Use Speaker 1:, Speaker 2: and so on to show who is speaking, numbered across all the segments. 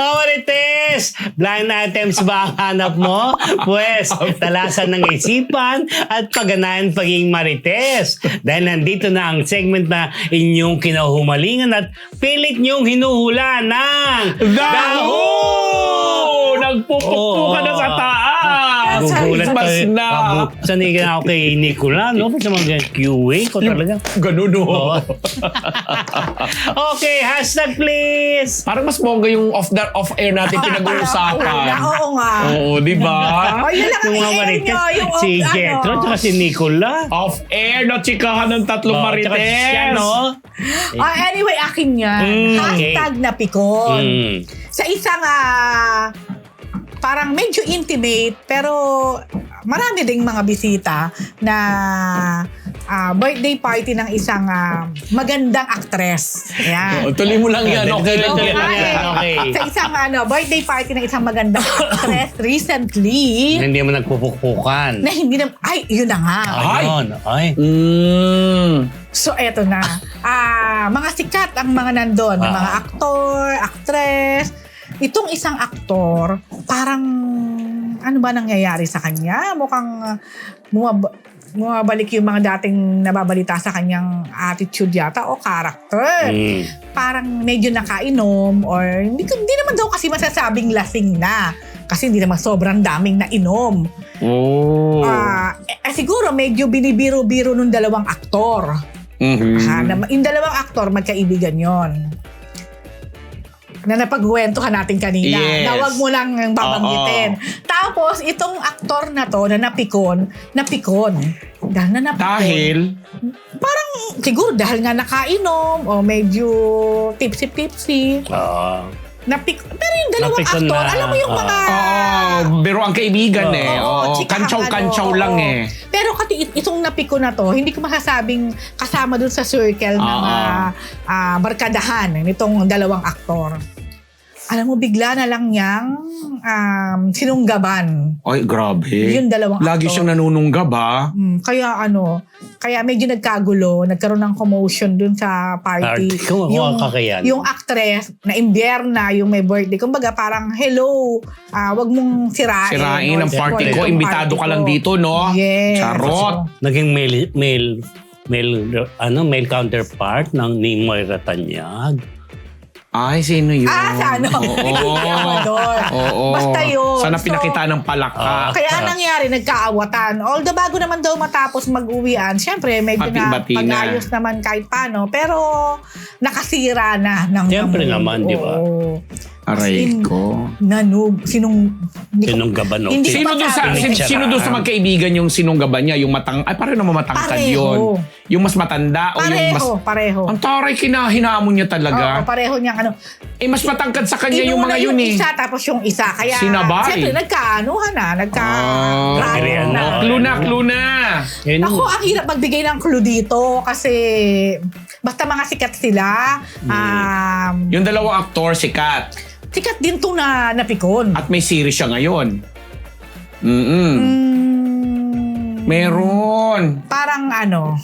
Speaker 1: Mga marites, blind items ba ang hanap mo? Pwes, talasan ng isipan at pagganahan pagiging marites. Dahil nandito na ang segment na inyong kinahumalingan at pilit niyong hinuhula ng
Speaker 2: Daho! Nagpupukto ka na sa taas!
Speaker 1: Gugulat
Speaker 2: Mas
Speaker 1: tayo.
Speaker 2: na!
Speaker 1: Bago- Sanay ka ako kay Nicola, no? Ba't naman ganyan QA ko talaga?
Speaker 2: Ganun o.
Speaker 1: Oo. okay, hashtag please!
Speaker 2: Parang mas bongga yung off the off air natin pinag-uusapan.
Speaker 3: Oo nga.
Speaker 2: Oo, di ba?
Speaker 3: Oh, yun lang ang
Speaker 1: Yung mga
Speaker 3: i-air
Speaker 1: marites,
Speaker 3: nyo. Yung,
Speaker 1: si
Speaker 3: ano.
Speaker 1: Jetro at si Nicola.
Speaker 2: Off air na chikahan ng tatlong
Speaker 1: Oh,
Speaker 2: marites.
Speaker 1: tsaka siya, no?
Speaker 3: Ah, anyway, akin yan.
Speaker 1: Mm,
Speaker 3: Hashtag na pikon.
Speaker 1: Mm.
Speaker 3: Sa isang ah, parang medyo intimate pero marami ding mga bisita na ah, birthday party ng isang ah, magandang actress. Ayan.
Speaker 2: Oh, tuloy mo lang yan. Okay lang
Speaker 1: Tuloy
Speaker 2: yan.
Speaker 1: lang yan. Okay.
Speaker 3: Sa isang ano, birthday party ng isang magandang actress recently
Speaker 1: Hindi mo nagpupukpukan.
Speaker 3: na hindi na, ay, yun na nga.
Speaker 2: Ay!
Speaker 1: Ayun, ay.
Speaker 2: Mm.
Speaker 3: So, eto na. Ah, mga sikat ang mga nandun.
Speaker 1: Ah.
Speaker 3: mga aktor, actress. Itong isang aktor, parang ano ba nangyayari sa kanya? Mukhang uh, bumab- bumabalik yung mga dating nababalita sa kanyang attitude yata o character.
Speaker 1: Mm.
Speaker 3: Parang medyo nakainom or hindi, hindi naman daw kasi masasabing lasing na. Kasi hindi naman sobrang daming nainom.
Speaker 2: Oh.
Speaker 3: Ah, eh, eh, siguro medyo binibiro-biro nung dalawang aktor.
Speaker 2: Mhm.
Speaker 3: Ha, na, yung dalawang aktor, magkaibigan yon na napagkwentuhan natin kanina.
Speaker 2: Yes.
Speaker 3: Na wag mo lang babanggitin. Tapos, itong aktor na to na napikon, napikon. Dahil na napikon.
Speaker 2: Dahil,
Speaker 3: Parang, siguro dahil nga nakainom o medyo tipsy-tipsy.
Speaker 1: Ah.
Speaker 3: Napik pero yung dalawang
Speaker 1: Napikon
Speaker 3: aktor,
Speaker 1: na,
Speaker 3: alam mo yung mga...
Speaker 2: oh, biro ang kaibigan eh.
Speaker 3: Oo,
Speaker 2: Oo,
Speaker 3: chikahang
Speaker 2: Kantsaw-kantsaw
Speaker 3: ano,
Speaker 2: lang
Speaker 3: oo.
Speaker 2: eh.
Speaker 3: Pero kasi it- itong napiko na to, hindi ko masasabing kasama dun sa circle ng
Speaker 2: Oo.
Speaker 3: ah, ah, barkadahan nitong dalawang aktor. Alam mo, bigla na lang niyang um, sinunggaban.
Speaker 2: Ay, grabe.
Speaker 3: Yung dalawang
Speaker 2: Lagi
Speaker 3: aktor.
Speaker 2: siyang nanununggab ah.
Speaker 3: Hmm, kaya ano, kaya medyo nagkagulo, nagkaroon ng commotion dun sa party.
Speaker 1: Party. Kung
Speaker 3: yung,
Speaker 1: kakayan.
Speaker 3: yung actress na imbierna, yung may birthday. Kumbaga parang, hello, ah, wag mong sirain.
Speaker 2: Sirain ang party ko. Imbitado ka lang dito, no?
Speaker 3: Yes.
Speaker 2: Charot.
Speaker 1: Naging male, male, male, ano, male counterpart ng ni Moira Tanyag.
Speaker 2: Ay, sino yun?
Speaker 3: Ah, sa ano?
Speaker 2: Oo.
Speaker 3: Amador.
Speaker 2: Oo.
Speaker 3: Basta yun.
Speaker 2: Sana
Speaker 3: So,
Speaker 2: pinakita ng palaka.
Speaker 1: Ah.
Speaker 3: Kaya nangyari, nagkaawatan. Although bago naman daw matapos mag-uwian, syempre medyo na
Speaker 2: Bati-bati na.
Speaker 3: pag-ayos naman kahit paano. Pero nakasira na ng
Speaker 1: Siyempre naman, di ba?
Speaker 3: Oo.
Speaker 2: Aray
Speaker 3: in-
Speaker 2: ko.
Speaker 3: Nanug, sinong... hindi ko-
Speaker 1: Sinong gaban o?
Speaker 3: Hindi
Speaker 2: Sino doon sa sin- sino doon sa magkaibigan yung sinunggaban niya, yung matang ay pareho naman matangkad
Speaker 3: Pareho.
Speaker 2: yun. Yung mas matanda o yung mas
Speaker 3: Pareho, pareho.
Speaker 2: Ang taray kinahinamon niya
Speaker 3: Oo,
Speaker 2: talaga.
Speaker 3: pareho niyang ano.
Speaker 2: eh mas matangkad sa kanya yung mga yun eh.
Speaker 3: isa tapos yung isa. Kaya,
Speaker 2: Sinabay.
Speaker 3: siyempre, nagkaanuhan na. Nagka...
Speaker 2: Ah,
Speaker 3: grabe
Speaker 1: Agreean
Speaker 3: na.
Speaker 2: Clue na, clue na.
Speaker 1: Yun,
Speaker 3: Ako, ang hirap magbigay ng clue dito kasi basta mga sikat sila.
Speaker 2: Hmm.
Speaker 3: Um,
Speaker 2: Yung dalawang aktor, sikat.
Speaker 3: Sikat din to na napikon.
Speaker 2: At may series siya ngayon. Mm-mm.
Speaker 3: Mm,
Speaker 2: Meron.
Speaker 3: Parang ano,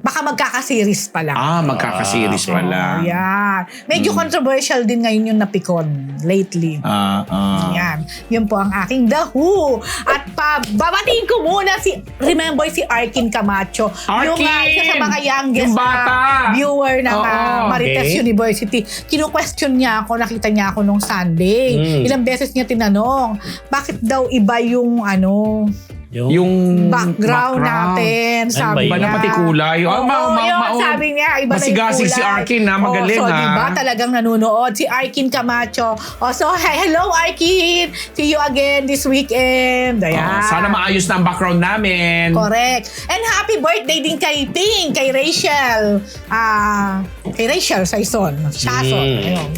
Speaker 3: baka magkakaseries pa lang.
Speaker 2: Ah, magkakaseries
Speaker 3: Oo,
Speaker 2: pala.
Speaker 3: yan. Medyo controversial din ngayon yung napikon lately.
Speaker 2: Ah, ah.
Speaker 3: Yan. Yun po ang aking The Who. At pa, babatiin ko muna si, remember si Arkin Camacho. Yung
Speaker 2: Arkin!
Speaker 3: ah, isa sa mga youngest
Speaker 2: Yung bata!
Speaker 3: na viewer ng
Speaker 2: Oo,
Speaker 3: ah, Marites
Speaker 1: okay.
Speaker 3: University. Kino-question niya ako, nakita niya ako nung Sunday.
Speaker 1: Mm.
Speaker 3: Ilang beses niya tinanong, bakit daw iba yung ano,
Speaker 1: yung,
Speaker 2: Yung
Speaker 3: background, natin. Sabi
Speaker 1: Iba
Speaker 2: Iba na
Speaker 3: niya.
Speaker 2: pati kulay. Ah,
Speaker 3: Oo,
Speaker 2: ma- ma-
Speaker 3: yun,
Speaker 2: ma-
Speaker 3: sabi niya, iba na yung
Speaker 2: masigasig si
Speaker 3: kulay.
Speaker 2: Arkin, ha? Magaling,
Speaker 3: oh, so,
Speaker 2: ha?
Speaker 3: diba, talagang nanonood. Si Arkin Camacho. Oh, so, hey, hello, Arkin! See you again this weekend. Ayan.
Speaker 2: Ah, sana maayos na ang background namin.
Speaker 3: Correct. And happy birthday din kay Ping, kay Rachel. Ah, kay Rachel Saison. Shason.
Speaker 1: Mm.
Speaker 3: Ayun.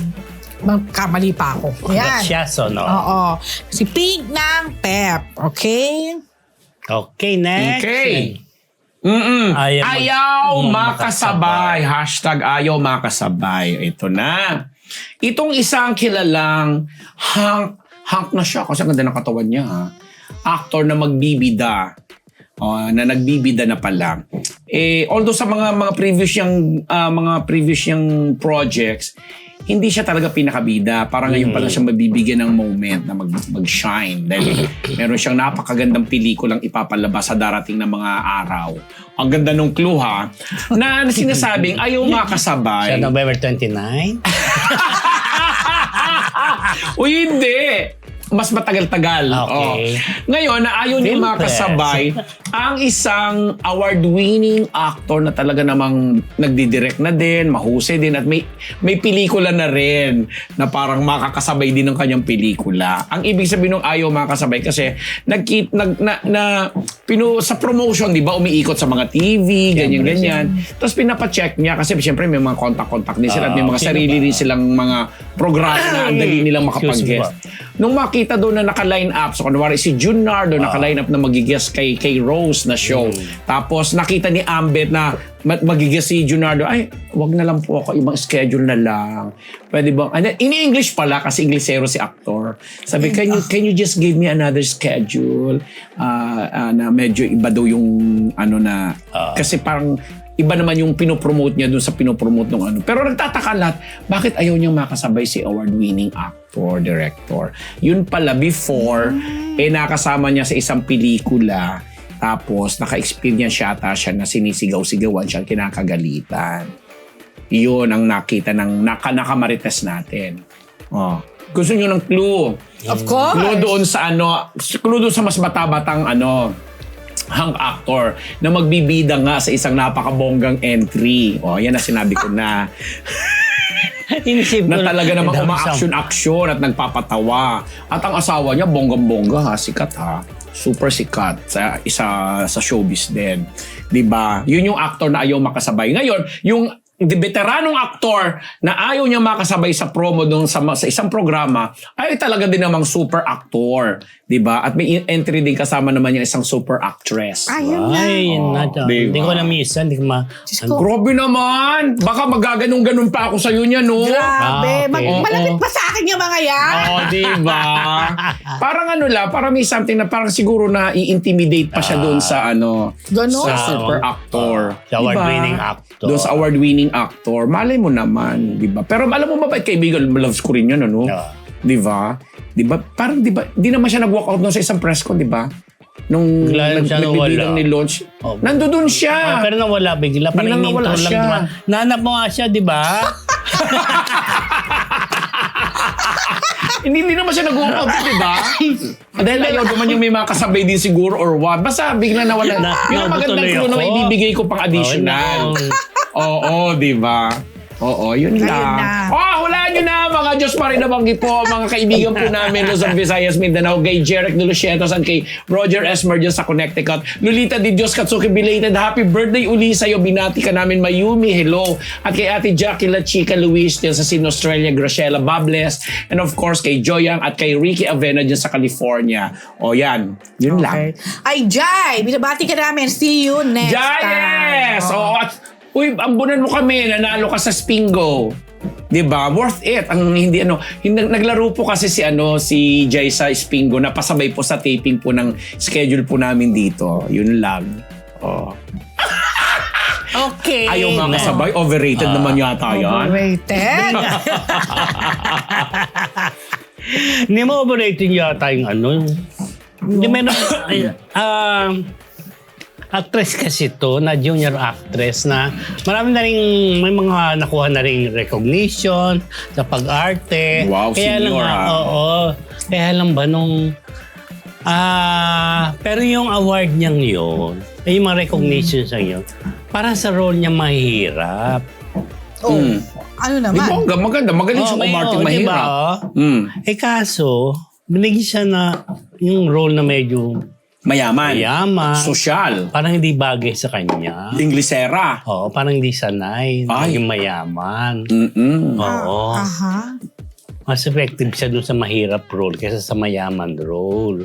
Speaker 3: Magkamali pa ako. Ayan.
Speaker 1: siya, so, no?
Speaker 3: Oo. Si Pink ng Pep. Okay?
Speaker 1: Okay, next.
Speaker 2: Okay. Mm-mm.
Speaker 1: Ayaw
Speaker 2: Ayaw,
Speaker 1: mm,
Speaker 2: makasabay. Hashtag ayaw makasabay. Ito na. Itong isang kilalang hunk, hunk na siya kasi ang ganda ng katawan niya. Ha? Actor na magbibida. Oh, na nagbibida na pala. Eh although sa mga mga previous yung mga previous yung projects hindi siya talaga pinakabida. Parang ngayon pa lang siya mabibigyan ng moment na mag, mag-shine. Dahil meron siyang napakagandang pelikulang ipapalabas sa darating na mga araw. Ang ganda nung clue ha, na sinasabing ayaw
Speaker 1: Sa
Speaker 2: makasabay.
Speaker 1: November 29?
Speaker 2: o hindi. Mas matagal-tagal.
Speaker 1: Okay.
Speaker 2: Oh. Ngayon, na ayaw niya
Speaker 1: Film
Speaker 2: makasabay ang isang award-winning actor na talaga namang nagdidirect na din, mahusay din, at may, may pelikula na rin na parang makakasabay din ng kanyang pelikula. Ang ibig sabihin ng ayaw makasabay kasi nagkit, nag, na, na, pinu, sa promotion, di ba, umiikot sa mga TV, ganyan-ganyan. Tapos pinapacheck niya kasi siyempre may mga contact-contact din sila at may
Speaker 1: Ah,
Speaker 2: mga sarili
Speaker 1: ba?
Speaker 2: din silang mga programa na ang dali nilang makapag-guest.
Speaker 1: Ba?
Speaker 2: Nung makita doon na naka-line up, so kunwari si Junardo naka-line up na magigest kay, kay Rose na show. Tapos nakita ni Ambet na ma- magigest si Junardo, ay, wag na lang po ako, ibang schedule na lang. Pwede bang, ano, in English pala kasi Inglesero si actor. Sabi, can you, can you just give me another schedule? Ah, ah, na medyo iba daw yung ano na, kasi parang iba naman yung pinopromote niya dun sa pinopromote ng ano. Pero nagtataka lahat, bakit ayaw niyang makasabay si award-winning actor, director? Yun pala, before, eh nakasama niya sa isang pelikula, tapos naka-experience yata siya na sinisigaw-sigawan siya, kinakagalitan. Yun ang nakita ng naka nakamarites natin. Oh. Gusto niyo ng clue?
Speaker 3: Of course.
Speaker 2: Clue doon sa ano, clue doon sa mas bata-batang ano, hang actor na magbibida nga sa isang napakabonggang entry. O, yan na sinabi ko na.
Speaker 1: Inisip
Speaker 2: na talaga namang uma-action-action at nagpapatawa. At ang asawa niya, bonggang-bongga ha, sikat ha. Super sikat sa isa sa showbiz din. 'Di ba? Yun yung actor na ayaw makasabay. Ngayon, yung veteranong aktor na ayaw niya makasabay sa promo doon sa, sa isang programa ay talaga din namang super actor, 'di ba? At may entry din kasama naman yung isang super actress.
Speaker 3: Ayun na.
Speaker 1: Ay, yun na.
Speaker 2: Oh, diba?
Speaker 1: Hindi ko na minsan, hindi ko ma...
Speaker 3: Ko.
Speaker 2: Grabe naman! Baka magaganong-ganon pa ako sa iyo niya, no?
Speaker 3: Grabe.
Speaker 1: Ah, okay.
Speaker 3: Mag-
Speaker 2: Oo.
Speaker 3: malapit pa sa akin yung mga yan.
Speaker 2: Oh, di ba? parang ano lang, parang may something na parang siguro na i-intimidate pa siya doon sa ano,
Speaker 3: Ganon.
Speaker 2: sa super actor.
Speaker 1: Sa award-winning actor.
Speaker 2: Doon sa award-winning actor. Malay mo naman, di ba? Pero alam mo mabait kaibigan, loves ko rin yun, ano?
Speaker 1: Yeah.
Speaker 2: Di ba? Di ba? Parang di ba, di naman siya nag-walk out doon sa isang press con, di ba? Nung
Speaker 1: Bigla
Speaker 2: nag,
Speaker 1: siya
Speaker 2: nagbibilang
Speaker 1: nawala.
Speaker 2: ni launch.
Speaker 1: Oh.
Speaker 2: Nandoon
Speaker 1: Ah,
Speaker 2: siya.
Speaker 1: pero nawala bigla. Parang
Speaker 2: Biglang nawala
Speaker 1: lang.
Speaker 2: siya.
Speaker 1: Diba? Nanap mo nga siya, di ba?
Speaker 2: Hindi, hindi naman siya nag-walk out, di ba? Dahil ayaw naman yung may mga kasabay din siguro or what. Basta bigla nawala.
Speaker 1: Na-
Speaker 2: Yun ang magandang
Speaker 1: natutuloy
Speaker 2: clue na
Speaker 1: ako.
Speaker 2: ibibigay ko pang additional. Oo, di ba? Oo, yun
Speaker 3: Ayun
Speaker 2: lang.
Speaker 3: na.
Speaker 2: Oh, hulaan nyo na mga Diyos pa rin nabanggit po, mga kaibigan po namin Luzon, Visayas, Mindanao, kay Jeric de Lucientos and kay Roger Esmer dyan sa Connecticut. Lolita Di Diyos Katsuki belated happy birthday uli sa'yo. Binati ka namin Mayumi, hello. At kay Ate Jackie La Chica Luis dyan sa Sin Australia, Graciela Bables. And of course, kay Joyang at kay Ricky Avena dyan sa California. O yan, yun lang.
Speaker 3: Ay, Jai, binabati ka namin. See you next time.
Speaker 2: Yes!
Speaker 3: Oh.
Speaker 2: Oo, at uy, ambunan mo kami, nanalo ka sa Spingo. 'Di ba? Worth it. Ang hindi ano, hindi, naglaro po kasi si ano si Jay sa Spingo na pasabay po sa taping po ng schedule po namin dito. Yun lang. Oh.
Speaker 1: Okay.
Speaker 2: Ayaw makasabay, overrated naman yata 'yan.
Speaker 3: Overrated.
Speaker 1: Hindi mo overrated yata yung ano. Hindi meron, ay, ah, actress kasi to, na junior actress na marami na rin, may mga nakuha na rin recognition sa pag-arte.
Speaker 2: Wow,
Speaker 1: Kaya lang,
Speaker 2: senior,
Speaker 1: nga,
Speaker 2: ah.
Speaker 1: Oo. Kaya lang ba nung, ah, pero yung award niyang yun, eh, yung mga recognitions niya yun, para sa role niya mahirap.
Speaker 3: oh,
Speaker 2: Mm.
Speaker 3: ano
Speaker 2: Di
Speaker 3: naman?
Speaker 2: bongga, maganda. Magaling siya
Speaker 1: Okay,
Speaker 2: umarting
Speaker 1: oh,
Speaker 2: mahirap.
Speaker 1: diba, oh?
Speaker 2: Mm.
Speaker 1: Eh kaso, binigyan siya na yung role na medyo
Speaker 2: Mayaman.
Speaker 1: mayaman.
Speaker 2: Social.
Speaker 1: parang hindi bagay sa kanya.
Speaker 2: Inglesera.
Speaker 1: Oo, parang hindi sanay.
Speaker 2: Ay.
Speaker 1: Yung mayaman.
Speaker 2: Mm-mm.
Speaker 1: Oo.
Speaker 3: Ah, Aha.
Speaker 1: Mas effective siya dun sa mahirap role kaysa sa mayaman role.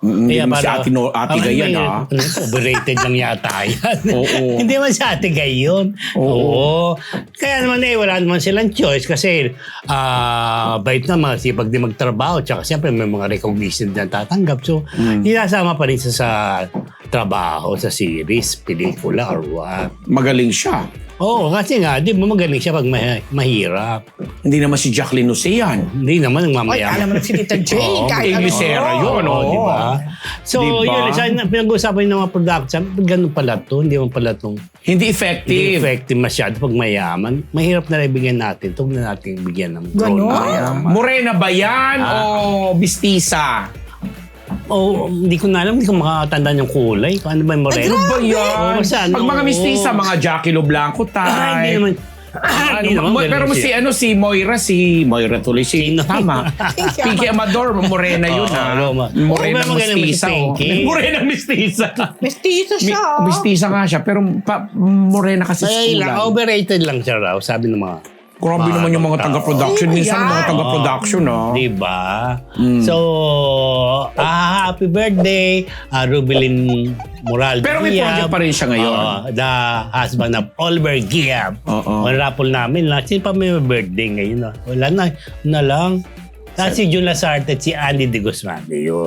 Speaker 2: Mm-mm. Hindi naman si
Speaker 1: para-
Speaker 2: Ate, no, ate Gayan,
Speaker 1: may-
Speaker 2: ha?
Speaker 1: Overrated lang yata yan.
Speaker 2: Oo.
Speaker 1: Hindi man si Ate Gay yun.
Speaker 2: Oo.
Speaker 1: Oo. Kaya naman eh, wala naman silang choice kasi ah bait naman, sipag din magtrabaho. Tsaka siyempre may mga recognition na tatanggap. So,
Speaker 2: Mm.
Speaker 1: inasama pa rin siya sa trabaho, sa series, pelikula, or what.
Speaker 2: Magaling siya.
Speaker 1: Oo, kasi nga, di ba magaling siya pag ma- mahirap.
Speaker 2: Hindi naman si Jacqueline Ocean.
Speaker 1: Hindi naman ng
Speaker 3: Ay,
Speaker 1: mamaya.
Speaker 3: alam mo na si Tita J.
Speaker 1: Oo,
Speaker 3: kahit
Speaker 2: may
Speaker 3: ano.
Speaker 2: misera yun, oh.
Speaker 1: di ba? So,
Speaker 2: Di ba?
Speaker 1: yun, na pinag-uusapan yung mga production, ganun pala to, hindi mo pala itong
Speaker 2: Hindi
Speaker 1: hindi
Speaker 2: effective.
Speaker 1: effective masyado pag mayaman. Mahirap na rin bigyan natin. Huwag na natin bigyan ng
Speaker 2: Ah,
Speaker 1: mayaman.
Speaker 2: Morena ba yan
Speaker 1: Ah.
Speaker 2: o bistisa?
Speaker 1: Oh, hindi ko na alam, hindi ko makakatanda yung kulay. Kung ano ba yung moreno?
Speaker 2: Ano ba yan?
Speaker 1: Oo, saan?
Speaker 2: Pag mga
Speaker 1: Oo.
Speaker 2: mistisa, mga Jackie Lo Blanco
Speaker 1: Ah, hindi naman.
Speaker 2: Ano,
Speaker 1: Hindi naman
Speaker 2: mo-
Speaker 1: ganun
Speaker 2: pero si
Speaker 1: siya.
Speaker 2: ano si Moira si Moira tuloy si
Speaker 1: Sino?
Speaker 2: tama.
Speaker 3: Pinky
Speaker 2: Amador morena yun
Speaker 1: Oo,
Speaker 2: ha.
Speaker 1: Roma.
Speaker 2: Morena
Speaker 1: Oo, pero magaling
Speaker 2: mistisa.
Speaker 1: si
Speaker 2: oh.
Speaker 1: Pinky.
Speaker 2: Morena mistisa.
Speaker 3: Mestizo
Speaker 2: Mi-
Speaker 3: siya. ah.
Speaker 2: mistisa nga siya pero pa, morena kasi
Speaker 1: Ay, lang, overrated lang siya raw, sabi ng mga
Speaker 2: Grabe naman yung mga
Speaker 1: tao.
Speaker 2: taga-production. Minsan yung mga taga-production oh.
Speaker 1: Di ba?
Speaker 2: Mm.
Speaker 1: So, ah, happy birthday, uh, Rubilin Moral
Speaker 2: Pero may project pa rin siya ngayon.
Speaker 1: The husband of Oliver Giab.
Speaker 2: Oo.
Speaker 1: Ang rapol namin lang. Sino pa may birthday ngayon? ah? Wala na. Na lang. Tapos si Jun Lasarte at si Andy De Guzman.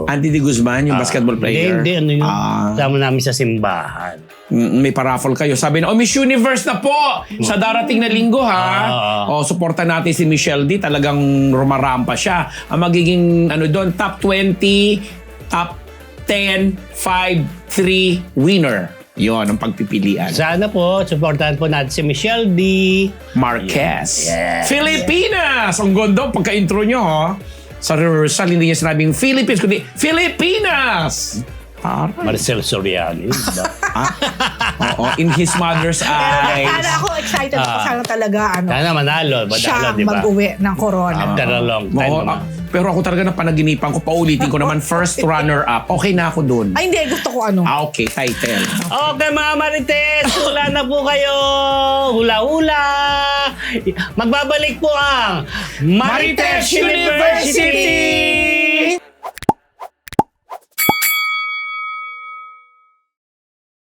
Speaker 2: Andy De Guzman, yung
Speaker 1: Ah,
Speaker 2: basketball player.
Speaker 1: Hindi, hindi. Ano yun?
Speaker 2: Ah.
Speaker 1: Sama namin sa simbahan.
Speaker 2: May paraffle kayo. Sabi na, oh, Miss Universe na po! Sa darating na linggo, ha?
Speaker 1: Ah.
Speaker 2: oh, supportan natin si Michelle D. Talagang rumarampa siya. Ang magiging, ano doon, top 20, top 10, 5, 3 winner. Yon ang pagpipilian.
Speaker 1: Sana po, supportahan po natin si Michelle D.
Speaker 2: Marquez.
Speaker 1: Yes.
Speaker 2: Filipinas! Ang ganda pagka-intro nyo, ha? Sa rehearsal, hindi niya sinabing Philippines, kundi Filipinas! Aray.
Speaker 1: Marcel Soriano. diba?
Speaker 2: Ah, oo, in his mother's eyes.
Speaker 3: sana ako excited ako
Speaker 1: Ah.
Speaker 3: sana talaga ano.
Speaker 1: Sana manalo. Manalo, di ba?
Speaker 3: mag-uwi ng corona.
Speaker 1: After a long time
Speaker 2: Oo,
Speaker 1: naman.
Speaker 2: ah, pero ako talaga na panaginipan ko, paulitin ko naman, first runner-up. Okay na ako dun.
Speaker 3: Ay hindi, gusto ko ano.
Speaker 2: Ah, okay, title.
Speaker 1: Okay mga Marites, hula na po kayo. Hula-hula. Magbabalik po ang
Speaker 2: Marites Universe!